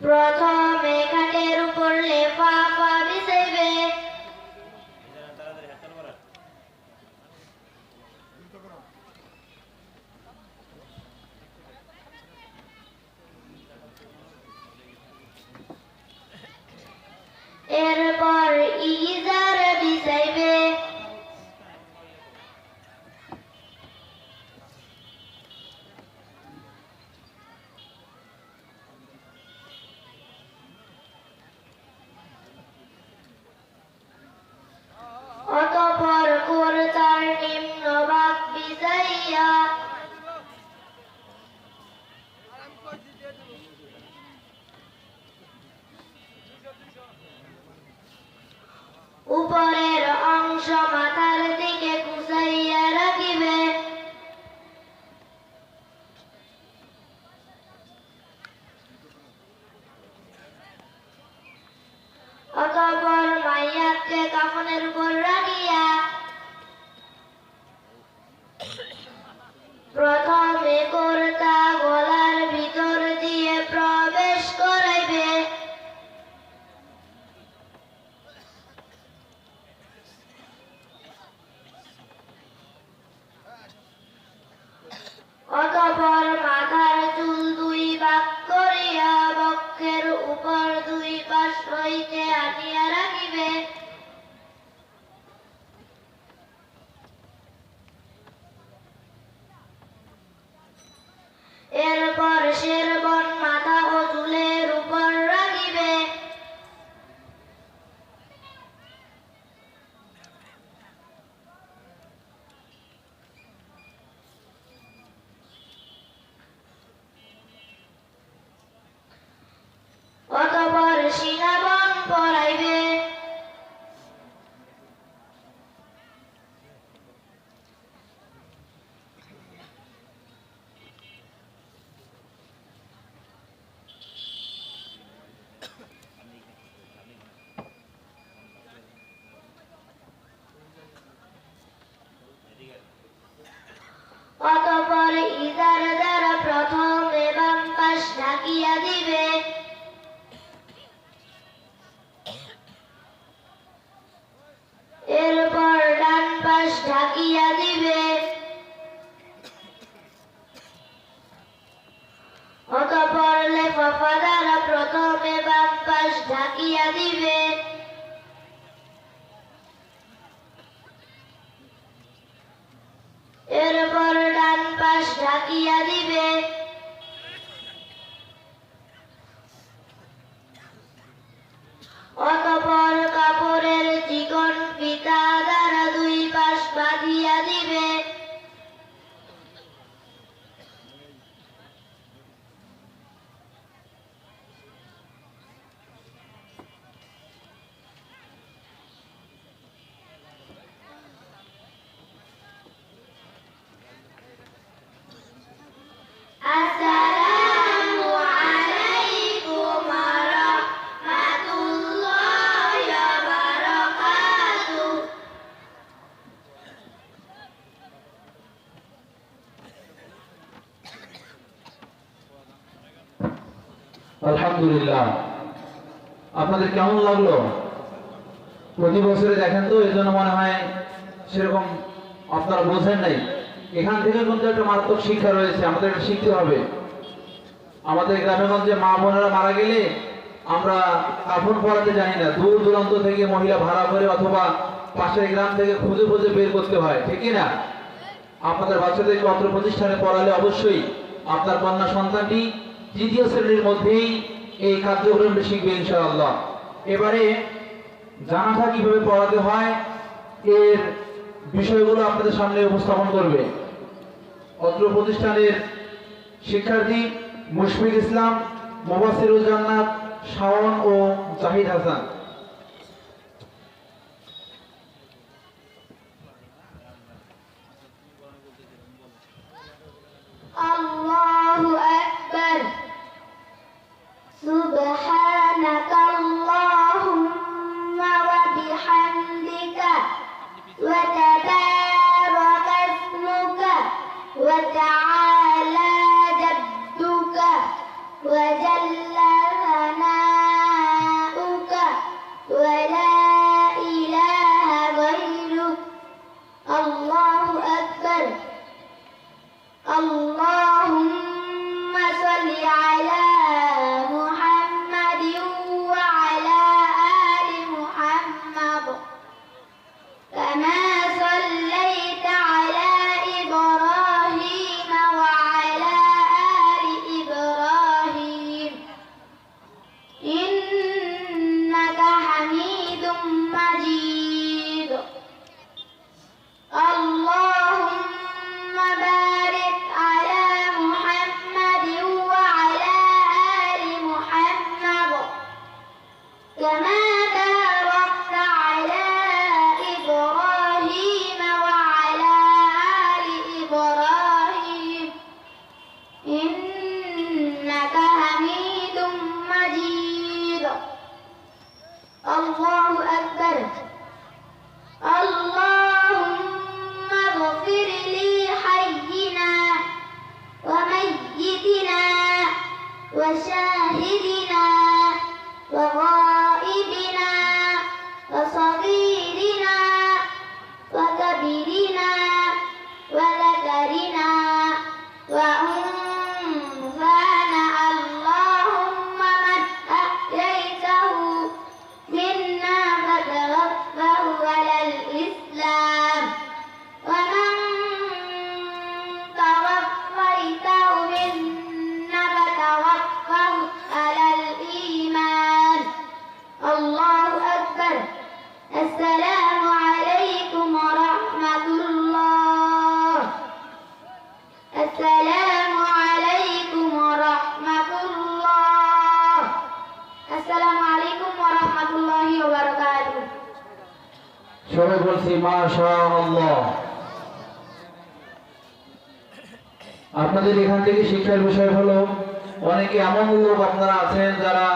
প্রথম অতঃপর মাইয়াকে কাফনের উপর রাখিয়া এরপর ডান পাশ ঢাকিয়া দিবে। অতঃপর লেফাফা দ্বারা প্রথমে বাম পাশ ঢাকিয়া দিবে। এরপর ডান পাশ ঢাকিয়া দিবে। অতঃপর আলহামদুলিল্লাহ। আপনাদের কেমন লাগল? প্রতি বছরে দেখেন তো এই জন্য মনে হয় সেরকম আপনারা বোঝেন নাই। এখান থেকে কিন্তু একটা মারাত্মক শিক্ষা রয়েছে, আমাদের এটা শিখতে হবে। আমাদের গ্রামে গঞ্জে মা বোনেরা মারা গেলে আমরা কাফন পরাতে জানি না। দূর দূরান্ত থেকে মহিলা ভাড়া করে অথবা পাশের গ্রাম থেকে খুঁজে খুঁজে বের করতে হয়, ঠিকই না? আপনাদের বাচ্চাদেরকে অত্র প্রতিষ্ঠানে পড়ালে অবশ্যই আপনার কন্যা সন্তানটি তৃতীয় শ্রেণির মধ্যেই এই কার্যক্রমটি শিখবে ইনশাআল্লাহ। এবারে জানাটা কীভাবে পড়াতে হয়, এর বিষয়গুলো আপনাদের সামনে উপস্থাপন করবে। অত্র প্রতিষ্ঠানের শিক্ষার্থী মুশফিক ইসলাম মোবাসিরুল জান্নাত, শাওন ও জাহিদ হাসান। ওয়া আসসালামু আলাইকুম ওয়া রাহমাতুল্লাহি ওয়া বারাকাতুহু আপনাদের এখান থেকে শিক্ষার বিষয় হলো, অনেকে এমন লোক আপনারা আছেন যারা